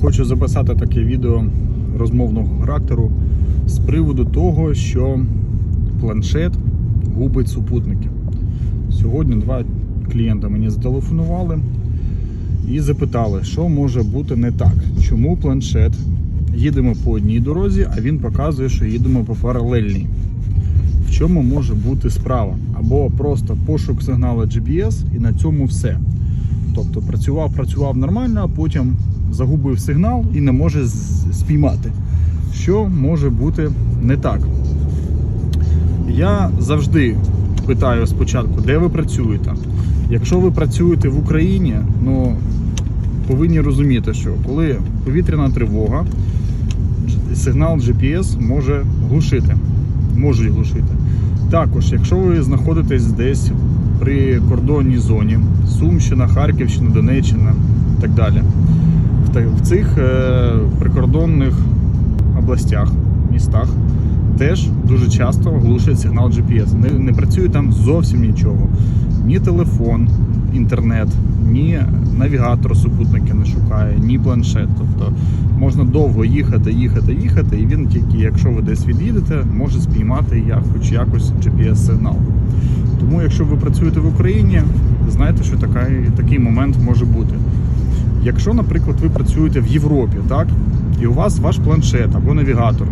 Хочу записати таке відео розмовного характеру з приводу того, що планшет губить супутники. Сьогодні два клієнта мені зателефонували і запитали, що може бути не так. Чому планшет їдемо по одній дорозі, а він показує, що їдемо по паралельній. В чому може бути справа? Або просто пошук сигналу GPS і на цьому все. Тобто працював, працював нормально, а потім загубив сигнал і не може спіймати. Що може бути не так? Я завжди питаю спочатку, де ви працюєте. Якщо ви працюєте в Україні, ну повинні розуміти, що коли повітряна тривога, сигнал GPS може глушити. Можуть глушити. Також, якщо ви знаходитесь десь при кордонній зоні, Сумщина, Харківщина, Донеччина і так далі. В цих е, прикордонних областях, містах теж дуже часто глушить сигнал GPS. Не, не працює там зовсім нічого. Ні телефон, інтернет, ні навігатор супутники не шукає, ні планшет. Тобто можна довго їхати, їхати, їхати, і він тільки, якщо ви десь від'їдете, може спіймати як, хоч якось GPS-сигнал. Тому, якщо ви працюєте в Україні, знайте, що такий, такий момент може бути. Якщо, наприклад, ви працюєте в Європі, так, і у вас ваш планшет або навігатор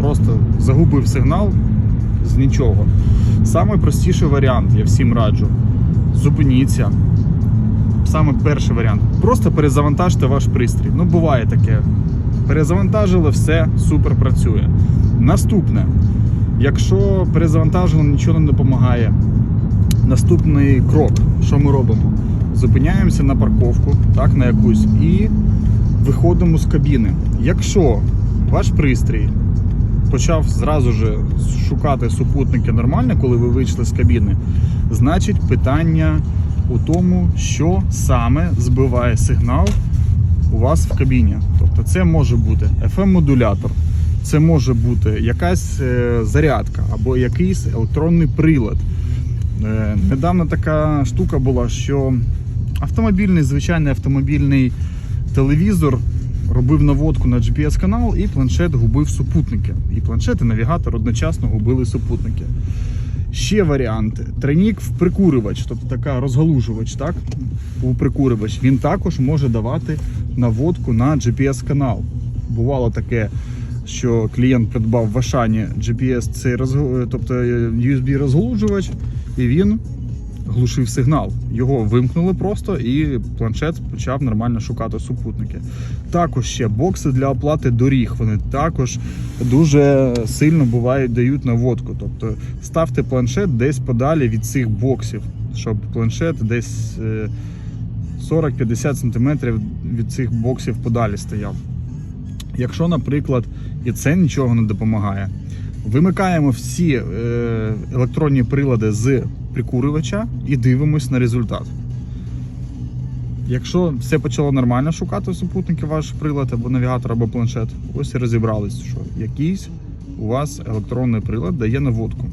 просто загубив сигнал з нічого. Самий простіший варіант, я всім раджу. Зупиніться. Саме перший варіант. Просто перезавантажте ваш пристрій. Ну, буває таке. Перезавантажили, все, супер працює. Наступне. Якщо перезавантажено, нічого не допомагає. Наступний крок, що ми робимо? Зупиняємося на парковку, так, на якусь, і виходимо з кабіни. Якщо ваш пристрій почав зразу ж шукати супутники нормально, коли ви вийшли з кабіни, значить питання у тому, що саме збиває сигнал у вас в кабіні. Тобто це може бути FM-модулятор, це може бути якась е, зарядка або якийсь електронний прилад. Е, Недавно така штука була, що автомобільний, звичайний автомобільний телевізор робив наводку на GPS-канал, і планшет губив супутники. І планшет, і навігатор одночасно губили супутники. Ще варіанти. Тройник в прикурювач, тобто така розгалужувач, так? У прикурювач. Він також може давати наводку на GPS-канал. Бувало таке, що клієнт придбав в Ашані GPS, цей розгу- тобто USB розгалужувач, і він глушив сигнал. Його вимкнули просто, і планшет почав нормально шукати супутники. Також ще бокси для оплати доріг. Вони також дуже сильно бувають дають наводку. Тобто ставте планшет десь подалі від цих боксів, щоб планшет десь е, 40-50 см від цих боксів подалі стояв. Якщо, наприклад, і це нічого не допомагає, вимикаємо всі е, електронні прилади з прикурювача і дивимось на результат. Якщо все почало нормально шукати супутники, ваш прилад або навігатор, або планшет, ось і розібрались, що якийсь у вас електронний прилад дає наводку.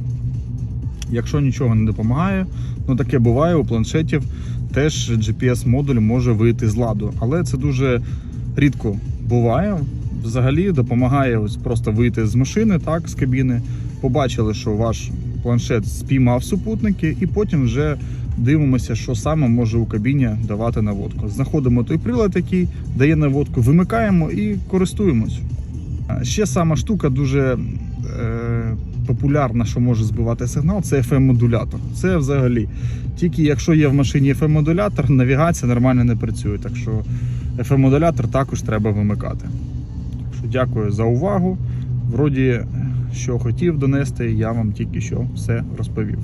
Якщо нічого не допомагає, ну таке буває у планшетів, теж GPS-модуль може вийти з ладу, але це дуже рідко буває. Взагалі допомагає ось просто вийти з машини, так, з кабіни. Побачили, що ваш планшет спіймав супутники, і потім вже дивимося, що саме може у кабіні давати наводку. Знаходимо той прилад, який дає наводку, вимикаємо і користуємось. Ще сама штука дуже е, популярна, що може збивати сигнал, це FM-модулятор. Це взагалі. Тільки якщо є в машині FM-модулятор, навігація нормально не працює. Так що FM-модулятор також треба вимикати. Дякую за увагу. Вроді, що хотів донести, я вам тільки що все розповів.